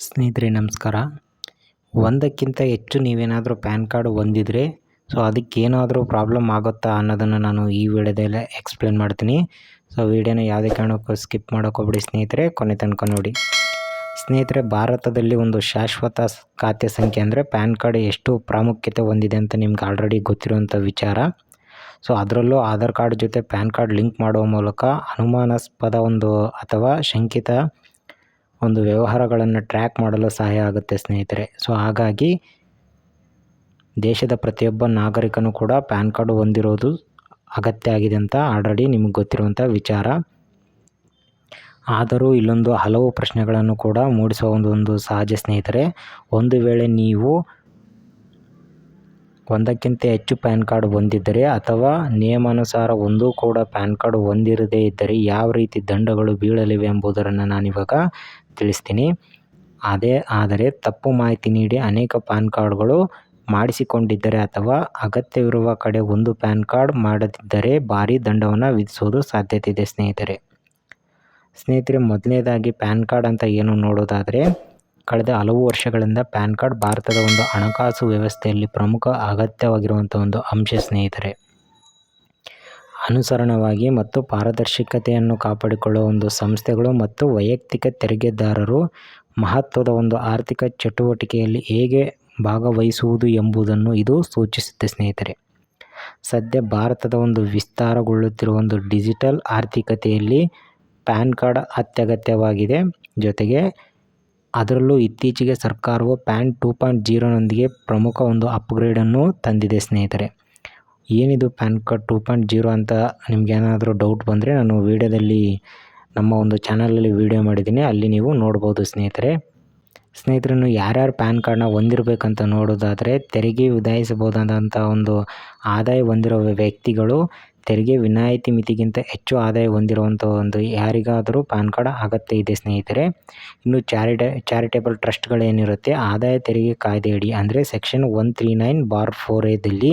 ಸ್ನೇಹಿತರೆ, ನಮಸ್ಕಾರ. ಒಂದಕ್ಕಿಂತ ಹೆಚ್ಚು ನೀವೇನಾದರೂ ಪ್ಯಾನ್ ಕಾರ್ಡ್ ಹೊಂದಿದ್ರೆ, ಸೊ ಅದಕ್ಕೇನಾದರೂ ಪ್ರಾಬ್ಲಮ್ ಆಗುತ್ತಾ ಅನ್ನೋದನ್ನು ನಾನು ಈ ವಿಡಿಯೋದಲ್ಲೇ ಎಕ್ಸ್ಪ್ಲೇನ್ ಮಾಡ್ತೀನಿ. ಸೊ ವಿಡಿಯೋನ ಯಾವುದೇ ಕಾರಣಕ್ಕೂ ಸ್ಕಿಪ್ ಮಾಡೋಕೆ ಹೋಗ್ಬೇಡಿ ಸ್ನೇಹಿತರೆ, ಕೊನೆ ತನಕ ನೋಡಿ. ಸ್ನೇಹಿತರೆ, ಭಾರತದಲ್ಲಿ ಒಂದು ಶಾಶ್ವತ ಖಾತೆ ಸಂಖ್ಯೆ ಅಂದರೆ ಪ್ಯಾನ್ ಕಾರ್ಡ್ ಎಷ್ಟು ಪ್ರಾಮುಖ್ಯತೆ ಹೊಂದಿದೆ ಅಂತ ನಿಮ್ಗೆ ಆಲ್ರೆಡಿ ಗೊತ್ತಿರುವಂಥ ವಿಚಾರ. ಸೊ ಅದರಲ್ಲೂ ಆಧಾರ್ ಕಾರ್ಡ್ ಜೊತೆ ಪ್ಯಾನ್ ಕಾರ್ಡ್ ಲಿಂಕ್ ಮಾಡುವ ಮೂಲಕ ಅನುಮಾನಾಸ್ಪದ ಒಂದು ಅಥವಾ ಶಂಕಿತ ಒಂದು ವ್ಯವಹಾರಗಳನ್ನು ಟ್ರ್ಯಾಕ್ ಮಾಡಲು ಸಹಾಯ ಆಗುತ್ತೆ ಸ್ನೇಹಿತರೆ. ಸೊ ಹಾಗಾಗಿ ದೇಶದ ಪ್ರತಿಯೊಬ್ಬ ನಾಗರಿಕನು ಕೂಡ ಪ್ಯಾನ್ ಕಾರ್ಡ್ ಹೊಂದಿರೋದು ಅಗತ್ಯ ಆಗಿದೆ ಅಂತ ಆಲ್ರೆಡಿ ನಿಮಗೆ ಗೊತ್ತಿರುವಂಥ ವಿಚಾರ. ಆದರೂ ಇಲ್ಲೊಂದು ಹಲವು ಪ್ರಶ್ನೆಗಳನ್ನು ಕೂಡ ಮೂಡಿಸುವ ಒಂದು ಒಂದು ಸಹಜ ಸ್ನೇಹಿತರೆ. ಒಂದು ವೇಳೆ ನೀವು ಒಂದಕ್ಕಿಂತ ಹೆಚ್ಚು ಪ್ಯಾನ್ ಕಾರ್ಡ್ ಹೊಂದಿದ್ದರೆ ಅಥವಾ ನಿಯಮಾನುಸಾರ ಒಂದೂ ಕೂಡ ಪ್ಯಾನ್ ಕಾರ್ಡ್ ಹೊಂದಿರದೇ ಇದ್ದರೆ ಯಾವ ರೀತಿ ದಂಡಗಳು ಬೀಳಲಿವೆ ಎಂಬುದನ್ನು ನಾನಿವಾಗ ತಿಳಿಸ್ತೀನಿ. ಅದೇ, ಆದರೆ ತಪ್ಪು ಮಾಹಿತಿ ನೀಡಿ ಅನೇಕ ಪ್ಯಾನ್ ಕಾರ್ಡ್ಗಳು ಮಾಡಿಸಿಕೊಂಡಿದ್ದರೆ ಅಥವಾ ಅಗತ್ಯವಿರುವ ಕಡೆ ಒಂದು ಪ್ಯಾನ್ ಕಾರ್ಡ್ ಮಾಡದಿದ್ದರೆ ಭಾರಿ ದಂಡವನ್ನು ವಿಧಿಸುವುದು ಸಾಧ್ಯತೆ ಇದೆ ಸ್ನೇಹಿತರೆ. ಸ್ನೇಹಿತರೆ, ಮೊದಲನೇದಾಗಿ ಪ್ಯಾನ್ ಕಾರ್ಡ್ ಅಂತ ಏನು ನೋಡೋದಾದರೆ, ಕಳೆದ ಹಲವು ವರ್ಷಗಳಿಂದ ಪ್ಯಾನ್ ಕಾರ್ಡ್ ಭಾರತದ ಒಂದು ಹಣಕಾಸು ವ್ಯವಸ್ಥೆಯಲ್ಲಿ ಪ್ರಮುಖ ಅಗತ್ಯವಾಗಿರುವಂಥ ಒಂದು ಅಂಶ, ಸ್ನೇಹಿತರೆ. ಅನುಸರಣವಾಗಿ ಮತ್ತು ಪಾರದರ್ಶಕತೆಯನ್ನು ಕಾಪಾಡಿಕೊಳ್ಳುವ ಒಂದು ಸಂಸ್ಥೆಗಳು ಮತ್ತು ವೈಯಕ್ತಿಕ ತೆರಿಗೆದಾರರು ಮಹತ್ವದ ಒಂದು ಆರ್ಥಿಕ ಚಟುವಟಿಕೆಯಲ್ಲಿ ಹೇಗೆ ಭಾಗವಹಿಸುವುದು ಎಂಬುದನ್ನು ಇದು ಸೂಚಿಸುತ್ತೆ, ಸ್ನೇಹಿತರೆ. ಸದ್ಯ ಭಾರತದ ಒಂದು ವಿಸ್ತಾರಗೊಳ್ಳುತ್ತಿರುವ ಒಂದು ಡಿಜಿಟಲ್ ಆರ್ಥಿಕತೆಯಲ್ಲಿ ಪ್ಯಾನ್ ಕಾರ್ಡ್ ಅತ್ಯಗತ್ಯವಾಗಿದೆ. ಜೊತೆಗೆ ಅದರಲ್ಲೂ ಇತ್ತೀಚೆಗೆ ಸರ್ಕಾರವು ಪ್ಯಾನ್ ಟೂ ಪಾಯಿಂಟ್ ಜೀರೋನೊಂದಿಗೆ ಪ್ರಮುಖ ಒಂದು ಅಪ್ಗ್ರೇಡನ್ನು ತಂದಿದೆ, ಸ್ನೇಹಿತರೆ. ಏನಿದು PAN card two point zero ಅಂತ ನಿಮಗೇನಾದರೂ ಡೌಟ್ ಬಂದರೆ ನಾನು ವೀಡಿಯೋದಲ್ಲಿ ನಮ್ಮ ಒಂದು ಚಾನಲಲ್ಲಿ ವೀಡಿಯೋ ಮಾಡಿದ್ದೀನಿ, ಅಲ್ಲಿ ನೀವು ನೋಡ್ಬೋದು ಸ್ನೇಹಿತರೆ. ಸ್ನೇಹಿತರನ್ನು ಯಾರ್ಯಾರು ಪ್ಯಾನ್ ಕಾರ್ಡ್ನ ಹೊಂದಿರಬೇಕಂತ ನೋಡೋದಾದರೆ ತೆರಿಗೆ ವಿಧಾಯಿಸಬಹುದಾದಂಥ ಒಂದು ಆದಾಯ ಹೊಂದಿರೋ ವ್ಯಕ್ತಿಗಳು ತೆರಿಗೆ ವಿನಾಯಿತಿ ಮಿತಿಗಿಂತ ಹೆಚ್ಚು ಆದಾಯ ಹೊಂದಿರುವಂಥ ಒಂದು ಯಾರಿಗಾದರೂ ಪ್ಯಾನ್ ಕಾರ್ಡ್ ಅಗತ್ಯ ಇದೆ, ಸ್ನೇಹಿತರೆ. ಇನ್ನು ಚಾರಿಟ, ಚಾರಿಟೇಬಲ್ ಟ್ರಸ್ಟ್ಗಳೇನಿರುತ್ತೆ ಆದಾಯ ತೆರಿಗೆ ಕಾಯ್ದೆಯಡಿ ಅಂದರೆ section one three nine bar four ಎದಲ್ಲಿ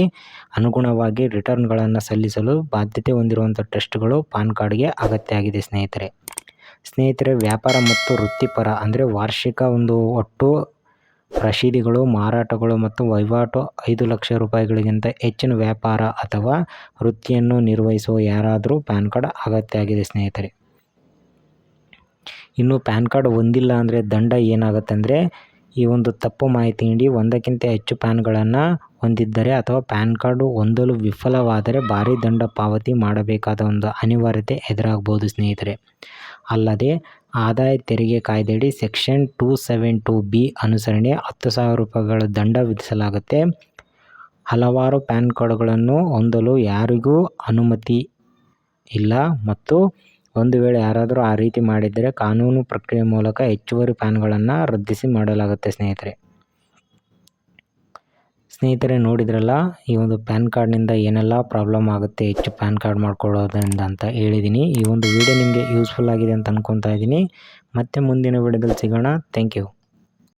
ಅನುಗುಣವಾಗಿ ರಿಟರ್ನ್ಗಳನ್ನು ಸಲ್ಲಿಸಲು ಬಾಧ್ಯತೆ ಹೊಂದಿರುವಂಥ ಟ್ರಸ್ಟ್ಗಳು ಪಾನ್ ಕಾರ್ಡ್ಗೆ ಅಗತ್ಯ ಆಗಿದೆ, ಸ್ನೇಹಿತರೆ. ಸ್ನೇಹಿತರೆ, ವ್ಯಾಪಾರ ಮತ್ತು ವೃತ್ತಿಪರ ಅಂದರೆ ವಾರ್ಷಿಕ ಒಂದು ಒಟ್ಟು ರಶೀದಿಗಳು, ಮಾರಾಟಗಳು ಮತ್ತು ವಹಿವಾಟು ಐದು ಲಕ್ಷ ರೂಪಾಯಿಗಳಿಗಿಂತ ಹೆಚ್ಚಿನ ವ್ಯಾಪಾರ ಅಥವಾ ವೃತ್ತಿಯನ್ನು ನಿರ್ವಹಿಸುವ ಯಾರಾದರೂ ಪ್ಯಾನ್ ಕಾರ್ಡ್ ಅಗತ್ಯ ಆಗಿದೆ, ಸ್ನೇಹಿತರೆ. ಇನ್ನು ಪ್ಯಾನ್ ಕಾರ್ಡ್ ಹೊಂದಿಲ್ಲ ಅಂದರೆ ದಂಡ ಏನಾಗುತ್ತೆ ಅಂದರೆ ಈ ಒಂದು ತಪ್ಪು ಮಾಹಿತಿ ನೀಡಿ ಒಂದಕ್ಕಿಂತ ಹೆಚ್ಚು ಪ್ಯಾನ್ಗಳನ್ನು ಹೊಂದಿದ್ದರೆ ಅಥವಾ ಪ್ಯಾನ್ ಕಾರ್ಡ್ ಹೊಂದಲು ವಿಫಲವಾದರೆ ಭಾರಿ ದಂಡ ಪಾವತಿ ಮಾಡಬೇಕಾದ ಒಂದು ಅನಿವಾರ್ಯತೆ ಎದುರಾಗ್ಬೋದು, ಸ್ನೇಹಿತರೆ. ಅಲ್ಲದೆ ಆದಾಯ ತೆರಿಗೆ ಕಾಯ್ದೆಯಡಿ section two seven two B ಅನುಸರಣೆ ಹತ್ತು ಸಾವಿರ ರೂಪಾಯಿಗಳ ದಂಡ ವಿಧಿಸಲಾಗುತ್ತೆ. ಹಲವಾರು ಪ್ಯಾನ್ ಕಾರ್ಡ್ಗಳನ್ನು ಹೊಂದಲು ಯಾರಿಗೂ ಅನುಮತಿ ಇಲ್ಲ ಮತ್ತು ಒಂದು ವೇಳೆ ಯಾರಾದರೂ ಆ ರೀತಿ ಮಾಡಿದರೆ ಕಾನೂನು ಪ್ರಕ್ರಿಯೆ ಮೂಲಕ ಹೆಚ್ಚುವರಿ ಪ್ಯಾನ್ಗಳನ್ನು ರದ್ದಿಸಿ ಮಾಡಲಾಗುತ್ತೆ ಸ್ನೇಹಿತರೆ. ಸ್ನೇಹಿತರೆ ನೋಡಿದ್ರಲ್ಲ, ಈ ಒಂದು ಪ್ಯಾನ್ ಕಾರ್ಡ್ನಿಂದ ಏನೆಲ್ಲ ಪ್ರಾಬ್ಲಮ್ ಆಗುತ್ತೆ ಹೆಚ್ಚು ಪ್ಯಾನ್ ಕಾರ್ಡ್ ಮಾಡ್ಕೊಳ್ಳೋದ್ರಿಂದ ಅಂತ ಹೇಳಿದ್ದೀನಿ ಈ ಒಂದು ವಿಡಿಯೋ ನಿಮಗೆ ಯೂಸ್ಫುಲ್ ಆಗಿದೆ ಅಂತ ಅಂದ್ಕೊತಾ ಇದ್ದೀನಿ. ಮತ್ತೆ ಮುಂದಿನ ವಿಡಿಯೋದಲ್ಲಿ ಸಿಗೋಣ. Thank you.